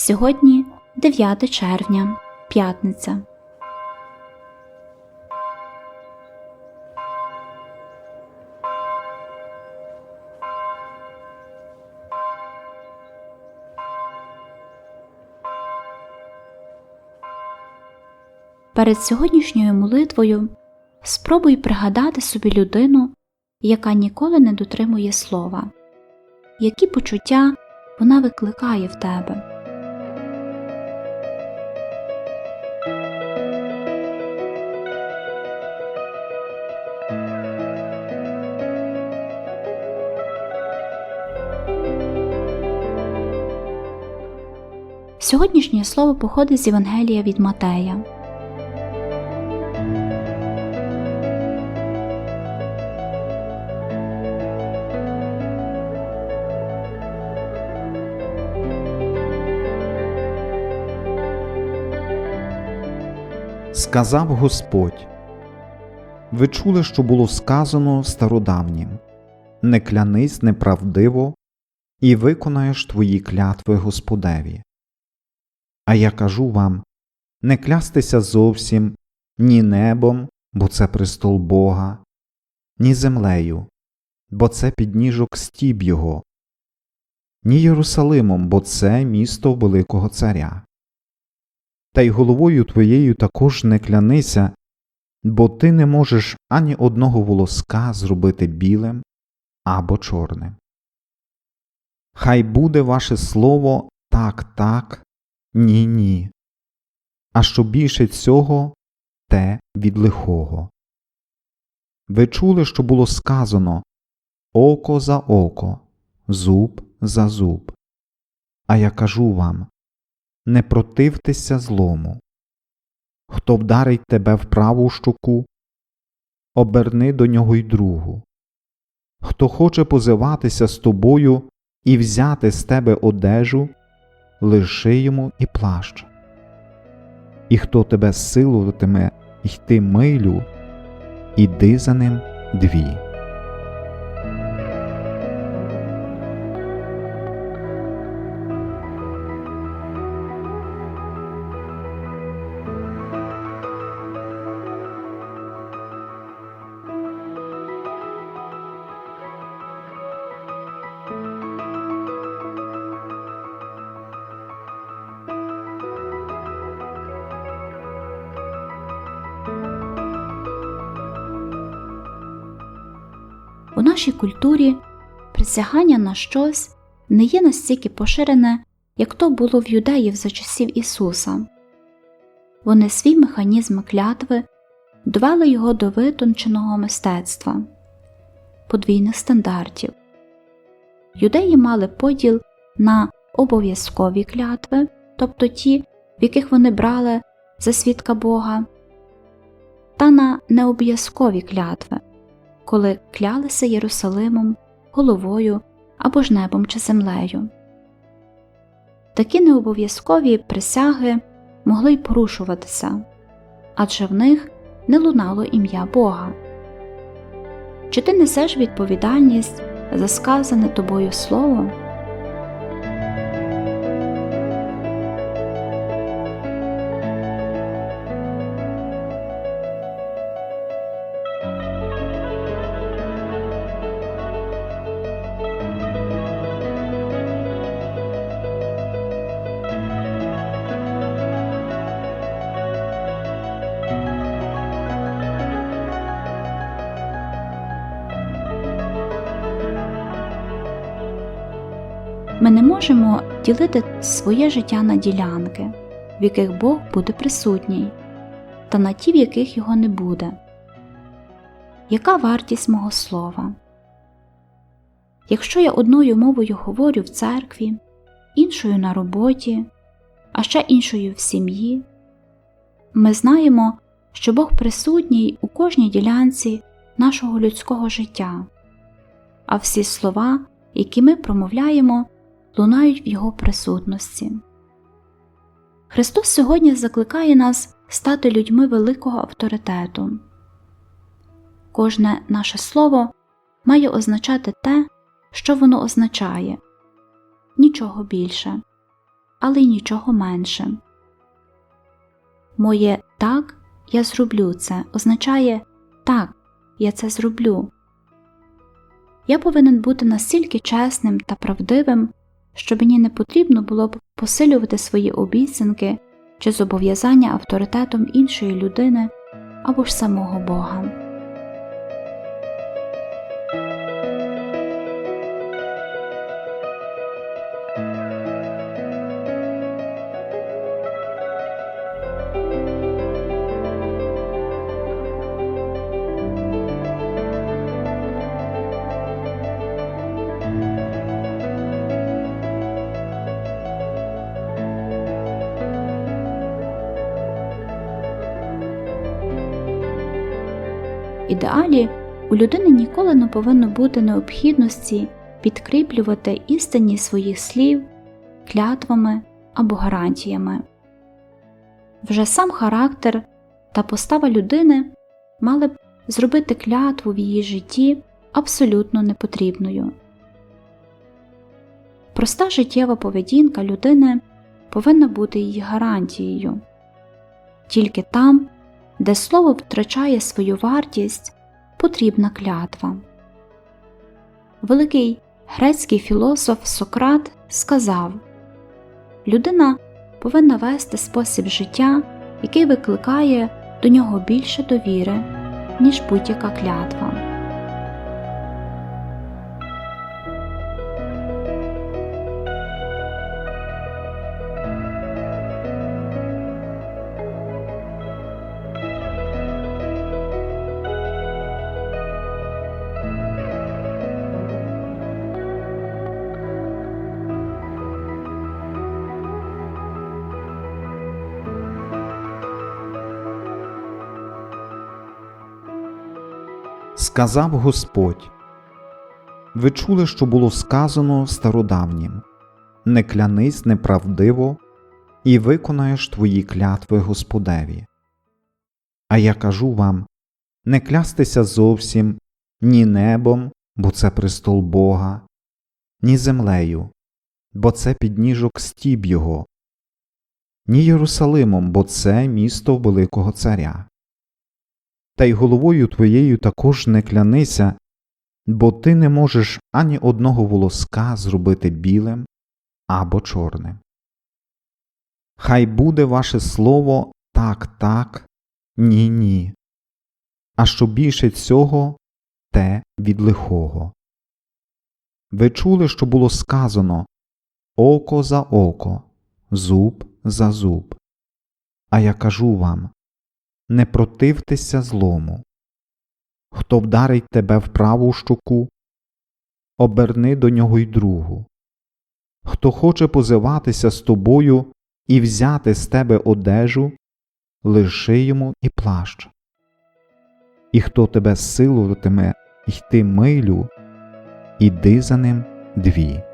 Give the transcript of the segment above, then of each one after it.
Сьогодні 9 червня, п'ятниця. Перед сьогоднішньою молитвою спробуй пригадати собі людину, яка ніколи не дотримує слова, які почуття вона викликає в тебе. Сьогоднішнє слово походить з Євангелія від Матея. Сказав Господь. Ви чули, що було сказано стародавнім не клянись неправдиво і виконаєш твої клятви Господеві. А я кажу вам не клястися зовсім ні небом, бо це престол Бога, ні землею, бо це підніжок стіб Його, ні Єрусалимом, бо це місто Великого Царя. Та й головою твоєю також не клянися, бо ти не можеш ані одного волоска зробити білим або чорним. Хай буде ваше слово так, так, ні, ні. А що більше цього, те від лихого. Ви чули, що було сказано око за око, зуб за зуб. А я кажу вам не противтеся злому. Хто вдарить тебе в праву щоку, оберни до нього й другу. Хто хоче позиватися з тобою і взяти з тебе одежу, лиши йому і плащ. І хто тебе силуватиме йти милю, іди за ним дві. У нашій культурі присягання на щось не є настільки поширене, як то було в юдеїв за часів Ісуса. Вони свій механізм клятви довели його до витонченого мистецтва, подвійних стандартів. Юдеї мали поділ на обов'язкові клятви, тобто ті, в яких вони брали за свідка Бога, та на необов'язкові клятви коли клялися Єрусалимом, головою або ж небом чи землею. Такі необов'язкові присяги могли й порушуватися, адже в них не лунало ім'я Бога. Чи ти несеш відповідальність за сказане тобою слово? Ми не можемо ділити своє життя на ділянки, в яких Бог буде присутній, та на ті, в яких його не буде. Яка вартість мого слова? Якщо я одною мовою говорю в церкві, іншою на роботі, а ще іншою в сім'ї, ми знаємо, що Бог присутній у кожній ділянці нашого людського життя, а всі слова, які ми промовляємо, лунають в Його присутності. Христос сьогодні закликає нас стати людьми великого авторитету. Кожне наше слово має означати те, що воно означає, нічого більше. але й нічого менше. Моє так я зроблю це означає так, я це зроблю. Я повинен бути настільки чесним та правдивим, що мені не потрібно було б посилювати свої обіцянки чи зобов'язання авторитетом іншої людини або ж самого Бога. Ідеалі у людини ніколи не повинно бути необхідності підкріплювати істинність своїх слів клятвами або гарантіями. Вже сам характер та постава людини мали б зробити клятву в її житті абсолютно непотрібною. Проста життєва поведінка людини повинна бути її гарантією. Тільки там, де слово втрачає свою вартість, потрібна клятва. Великий грецький філософ Сократ сказав людина повинна вести спосіб життя, який викликає до нього більше довіри, ніж будь-яка клятва. Сказав Господь. Ви чули, що було сказано стародавнім Не клянись неправдиво, і виконаєш твої клятви Господеві. А я кажу вам не клястися зовсім ні небом, бо це престол Бога, ні землею, бо це підніжок стіб Його, ні Єрусалимом, бо це місто Великого Царя та й головою твоєю також не клянися, бо ти не можеш ані одного волоска зробити білим або чорним. Хай буде ваше слово так, так, ні, ні, а що більше цього те від лихого. Ви чули, що було сказано око за око, зуб за зуб. А я кажу вам не противтеся злому. Хто вдарить тебе в праву щоку, оберни до нього й другу. Хто хоче позиватися з тобою і взяти з тебе одежу, лиши йому і плащ. І хто тебе силуватиме йти милю, іди за ним дві.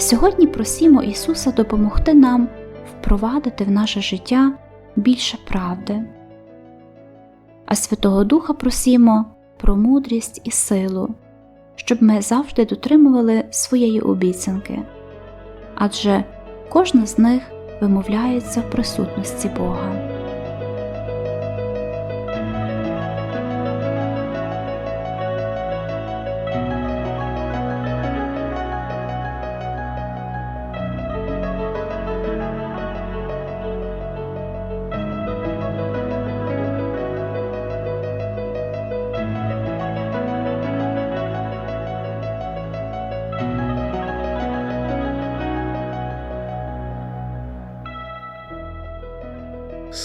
Сьогодні просімо Ісуса допомогти нам впровадити в наше життя більше правди, а Святого Духа просімо про мудрість і силу, щоб ми завжди дотримували своєї обіцянки, адже кожна з них вимовляється в присутності Бога.